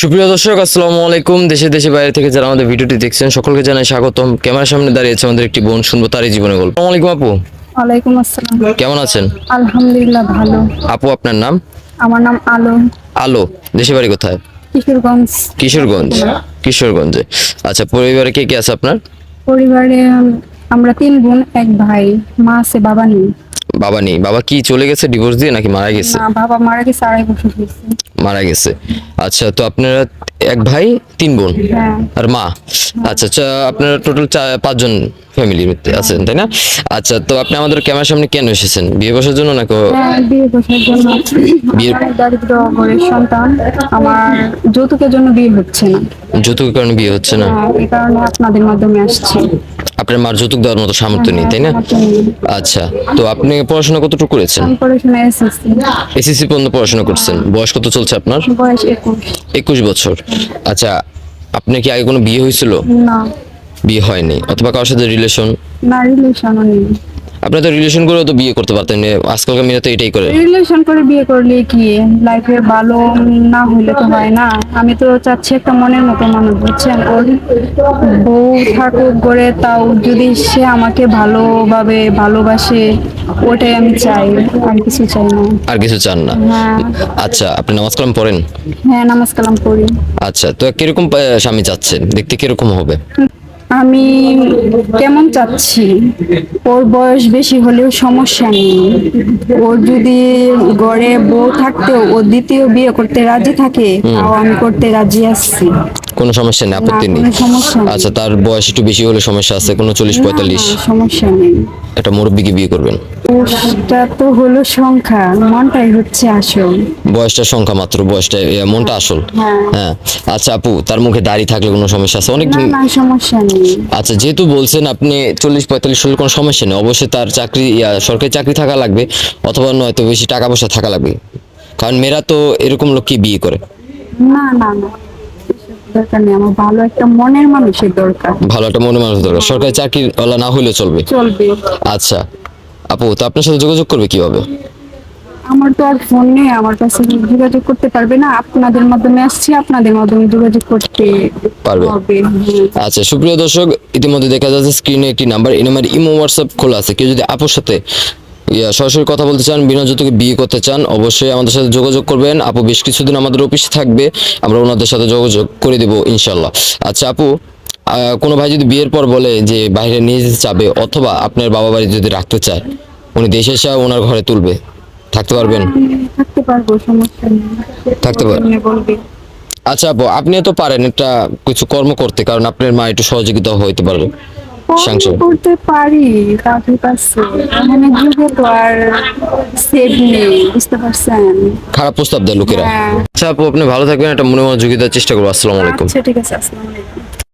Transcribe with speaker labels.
Speaker 1: সুপ্রিয় দর্শক আসসালামু আলাইকুম। দেশে দেশে বাইরে থেকে যারা আমাদের ভিডিওটি দেখছেন সকলকে জানাই স্বাগতম। ক্যামেরার সামনে দাঁড়িয়েছে আমাদের একটি বোন শুনব তারই জীবনে গল্প। আসসালামু আলাইকুম আপু।
Speaker 2: ওয়ালাইকুম আসসালাম।
Speaker 1: কেমন আছেন?
Speaker 2: আলহামদুলিল্লাহ ভালো।
Speaker 1: আপু আপনার নাম?
Speaker 2: আমার নাম আলো।
Speaker 1: আলো দেশে বাড়ি কোথায়?
Speaker 2: কিশোরগঞ্জ।
Speaker 1: কিশোরগঞ্জ কিশোরগঞ্জে। আচ্ছা পরিবারে কে কে আছে আপনার?
Speaker 2: পরিবারে আমরা তিন বোন এক ভাই মা আছে বাবা নেই।
Speaker 1: বাবা নেই। বাবা কি চলে গেছে ডিভোর্স দিয়ে নাকি মারা গেছে?
Speaker 2: না বাবা মারা গেছে আড়াই বছর হয়েছে।
Speaker 1: মারা গেছে। আচ্ছা তো আপনারা এক ভাই তিন বোন?
Speaker 2: হ্যাঁ।
Speaker 1: আর মা? আচ্ছা আচ্ছা আপনারা টোটাল পাঁচজন ফ্যামিলির মধ্যে আছেন তাই না? আচ্ছা তো আপনি আমাদের ক্যামেরার সামনে কেন এসেছেন? বিয়ে বসার জন্য নাকি?
Speaker 2: হ্যাঁ, বিয়ে বসার জন্য। দারিদ্র ঘরের সন্তান। আমার যৌতুকের জন্য বিয়ে হচ্ছে না।
Speaker 1: যৌতুকের কারণে বিয়ে হচ্ছে না?
Speaker 2: হ্যাঁ, এই কারণে আপনাদের মাধ্যমে আসছি।
Speaker 1: আপনার মার যৌতুক দেওয়ার মতো সামর্থ্য নেই তাই না? আচ্ছা তো আপনি পড়াশোনা কতটুকু করেছেন? এসএসসি। পর্যন্ত পড়াশোনা করছেন। বয়স কত চলছে আপনার?
Speaker 2: একুশ।
Speaker 1: বছর। আচ্ছা আপনি কি আগে কোনো বিয়ে হয়েছিল?
Speaker 2: না।
Speaker 1: বিয়ে হয়নি অথবা কারোর সাথে রিলেশন
Speaker 2: না রিলেশনও নেই।
Speaker 1: আপনি তো রিলেশন করেও তো বিয়ে করতে পারতেন আজকালকার মেয়েরা তো এটাই করে।
Speaker 2: রিলেশন করে বিয়ে করলে কি? লাইফে ভালো না হইলে তো হয় না। আমি তো চাচ্ছি একটা মনের মতো মানুষ বুঝছেন? ওর বউ থাকুক গড়ে তাও যদি সে আমাকে ভালোভাবে ভালোবাসে ওটাই আমি চাই। আর কিছু চাই না।
Speaker 1: আর কিছু চান না?
Speaker 2: হ্যাঁ।
Speaker 1: আচ্ছা আপনি নামাজ কালাম পড়েন?
Speaker 2: হ্যাঁ নামাজ কালাম করি
Speaker 1: আচ্ছা তো কীরকম স্বামী চাচ্ছেন? দেখতে কীরকম হবে?
Speaker 2: আমি কেমন চাচ্ছি? ওর বয়স বেশি হলেও সমস্যা নেই। ওর যদি গড়ে বউ থাকতেও ও দ্বিতীয় বিয়ে করতে রাজি থাকে তাও আমি করতে রাজি আছি।
Speaker 1: কোনো সমস্যা নেই আপত্তি নেই। আচ্ছা তার বয়স একটু বেশি হলে সমস্যা আছে কোনো চল্লিশ পঁয়তাল্লিশ?
Speaker 2: সমস্যা নেই।
Speaker 1: একটা মুরব্বীকে বিয়ে করবেন।
Speaker 2: ওটা তো হলো সংখ্যা মনটাই হচ্ছে আসল।
Speaker 1: বয়সটা সংখ্যা মাত্র বয়সটা এ, মনটা আসল?
Speaker 2: হ্যাঁ।
Speaker 1: হ্যাঁ। আচ্ছা আপু তার মুখে দাড়ি থাকলে কোনো সমস্যা আছে? অনেক
Speaker 2: না না সমস্যা নেই।
Speaker 1: আচ্ছা যেহেতু বলছেন আপনি চল্লিশ পঁয়তাল্লিশ হলে কোনো সমস্যা নেই অবশ্যই তার চাকরি ইয়া, সরকারি চাকরি থাকা লাগবে অথবা নয়তো বেশি টাকা পয়সা থাকা লাগবে। কারণ মেয়েরা তো এরকম লোককে বিয়ে করে?
Speaker 2: না না না দরকার নেই আমার ভালো একটা মনের মানুষের দরকার।
Speaker 1: ভালো একটা মনে মানুষ দরকার সরকারি চাকরি না হলেও চলবে?
Speaker 2: চলবে।
Speaker 1: আচ্ছা। আপু তো আপনার সাথে যোগাযোগ করবে কীভাবে?
Speaker 2: আমার তো আর ফোন নেই আমার কাছে যোগাযোগ করতে পারবে না। আপনাদের মাধ্যমে আসছি আপনাদের মাধ্যমে যোগাযোগ করতে
Speaker 1: পারবে। আচ্ছা সুপ্রিয় দর্শক ইতিমধ্যে দেখা যাচ্ছে স্ক্রিনে একটি নাম্বার এই নাম্বার ইমো হোয়াটসঅ্যাপ খোলা আছে। কেউ যদি আপুর সাথে সরাসরি কথা বলতে চান বিনা যৌতুকে বিয়ে করতে চান অবশ্যই আমাদের সাথে যোগাযোগ করবেন। আপু বেশ কিছুদিন আমাদের অফিসে থাকবে আমরা ওনাদের সাথে যোগাযোগ করে দেবো ইনশাল্লাহ আচ্ছা আপু কোনো ভাই যদি বিয়ের পর বলে যে বাইরে নিয়ে যেতে চাবে অথবা আপনার বাবা বাড়ি যদি রাখতে চায় উনি দেশে এসে ওনার ঘরে তুলবে। থাকতে পারবেন?
Speaker 2: থাকতে পারব সমস্যা নেই।
Speaker 1: থাকতে আচ্ছা আপু আপনি তো পারেন একটা কিছু কর্ম করতে কারণ আপনার মা একটু সহযোগিতা হইতে পারবে সাংসার।
Speaker 2: করতে পারি কাজের কাছে মানে যুগে তো আর সেভ নেই বুঝতে পারছেন?
Speaker 1: খারাপ প্রস্তাব দেয় লোকেরা।
Speaker 2: হ্যাঁ।
Speaker 1: আচ্ছা আপু আপনি ভালো থাকবেন একটা মনে মনোযোগিতার চেষ্টা করব। আসসালামু আলাইকুম।
Speaker 2: আচ্ছা ঠিক আছে আসসালামু আলাইকুম।